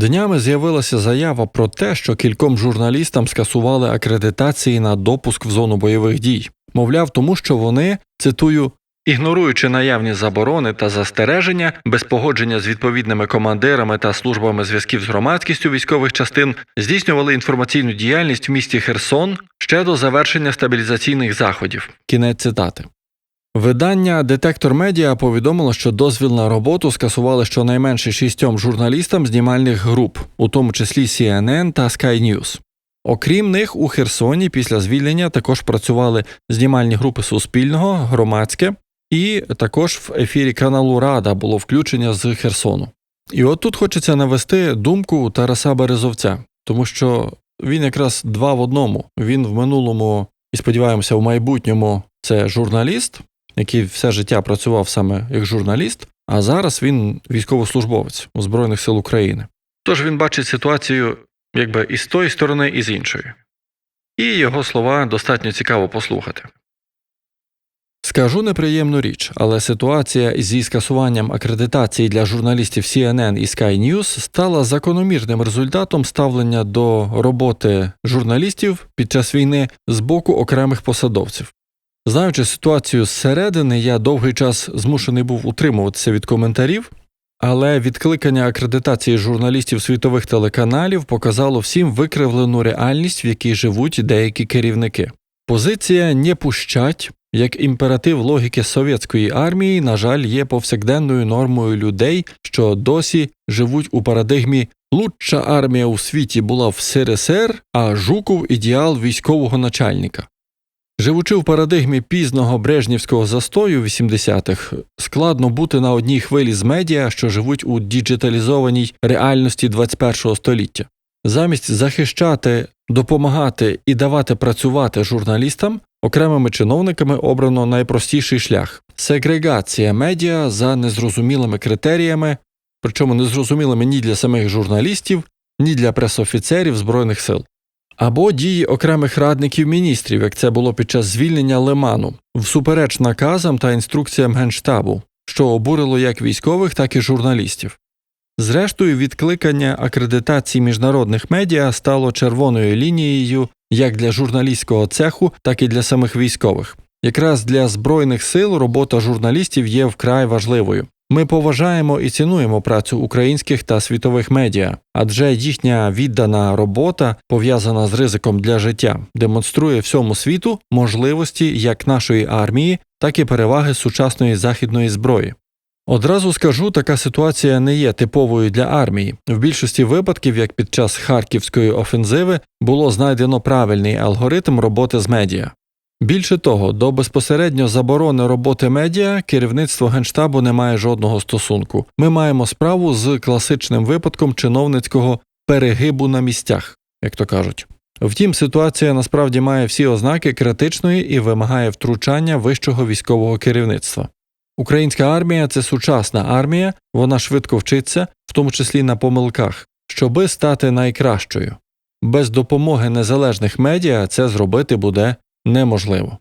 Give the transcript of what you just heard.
Днями з'явилася заява про те, що кільком журналістам скасували акредитації на допуск в зону бойових дій. Мовляв, тому що вони цитую. Ігноруючи наявні заборони та застереження, без погодження з відповідними командирами та службами зв'язків з громадськістю військових частин, здійснювали інформаційну діяльність в місті Херсон ще до завершення стабілізаційних заходів. Кінець цитати. Видання Детектор Медіа повідомило, що дозвіл на роботу скасували щонайменше шістьом журналістам знімальних груп, у тому числі CNN та Sky News. Окрім них, у Херсоні після звільнення також працювали знімальні групи Суспільного, громадське, і також в ефірі каналу Рада було включення з Херсону. І от тут хочеться навести думку Тараса Березовця, тому що він якраз два в одному. Він в минулому і сподіваємося, в майбутньому це журналіст, який все життя працював саме як журналіст, а зараз він військовослужбовець у Збройних сил України. Тож він бачить ситуацію якби і з тої сторони, і з іншої. І його слова достатньо цікаво послухати. Скажу неприємну річ, але ситуація зі скасуванням акредитації для журналістів CNN і Sky News стала закономірним результатом ставлення до роботи журналістів під час війни з боку окремих посадовців. Знаючи ситуацію зсередини, я довгий час змушений був утримуватися від коментарів, але відкликання акредитації журналістів світових телеканалів показало всім викривлену реальність, в якій живуть деякі керівники. Позиція «не пущать» як імператив логіки совєтської армії, на жаль, є повсякденною нормою людей, що досі живуть у парадигмі лучша армія у світі була в СРСР, а Жуков ідеал військового начальника. Живучи в парадигмі пізного брежнівського застою 80-х, складно бути на одній хвилі з медіа, що живуть у діджиталізованій реальності 21-го століття. Замість захищати, допомагати і давати працювати журналістам, окремими чиновниками обрано найпростіший шлях сегрегація медіа за незрозумілими критеріями, причому незрозумілими ні для самих журналістів, ні для пресофіцерів Збройних сил або дії окремих радників міністрів, як це було під час звільнення Лиману, всупереч наказам та інструкціям Генштабу, що обурило як військових, так і журналістів. Зрештою, відкликання акредитації міжнародних медіа стало червоною лінією як для журналістського цеху, так і для самих військових. Якраз для збройних сил робота журналістів є вкрай важливою. Ми поважаємо і цінуємо працю українських та світових медіа, адже їхня віддана робота, пов'язана з ризиком для життя, демонструє всьому світу можливості як нашої армії, так і переваги сучасної західної зброї. Одразу скажу, така ситуація не є типовою для армії. В більшості випадків, як під час харківської офензиви, було знайдено правильний алгоритм роботи з медіа. Більше того, до безпосередньо заборони роботи медіа керівництво генштабу не має жодного стосунку. Ми маємо справу з класичним випадком чиновницького перегибу на місцях, як то кажуть. Втім, ситуація насправді має всі ознаки критичної і вимагає втручання вищого військового керівництва. Українська армія це сучасна армія, вона швидко вчиться, в тому числі на помилках, щоби стати найкращою. Без допомоги незалежних медіа це зробити буде неможливо.